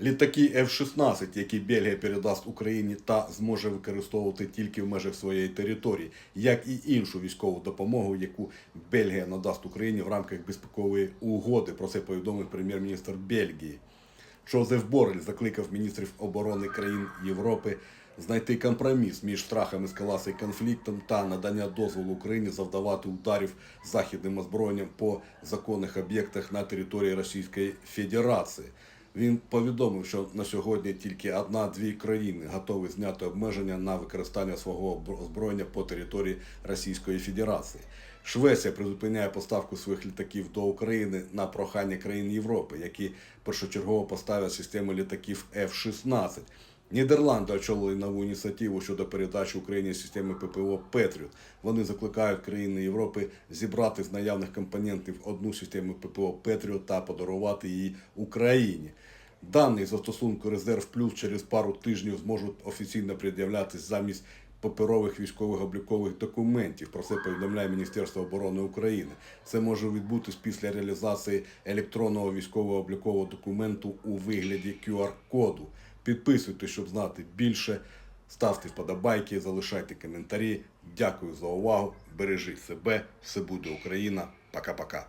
Літаки F-16, які Бельгія передасть Україні та зможе використовувати тільки в межах своєї території, як і іншу військову допомогу, яку Бельгія надасть Україні в рамках безпекової угоди. Про це повідомив прем'єр-міністр Бельгії. Жозеф Борель закликав міністрів оборони країн Європи знайти компроміс між страхом ескалації конфлікту та надання дозволу Україні завдавати ударів західним озброєнням по законних об'єктах на території Російської Федерації. Він повідомив, що на сьогодні тільки одна-дві країни готові зняти обмеження на використання свого озброєння по території Російської Федерації. Швеція призупиняє поставку своїх літаків до України на прохання країн Європи, які першочергово поставлять системи літаків F-16. Нідерланди очолили нову ініціативу щодо передачі Україні системи ППО Петріот. Вони закликають країни Європи зібрати з наявних компонентів одну систему ППО Петріот та подарувати її Україні. Дані застосунку Резерв Плюс через пару тижнів зможуть офіційно пред'являтись замість паперових військових облікових документів. Про це повідомляє Міністерство оборони України. Це може відбутись після реалізації електронного військового облікового документу у вигляді QR-коду. Підписуйтесь, щоб знати більше. Ставте вподобайки, залишайте коментарі. Дякую за увагу. Бережіть себе. Все буде Україна. Пока-пока.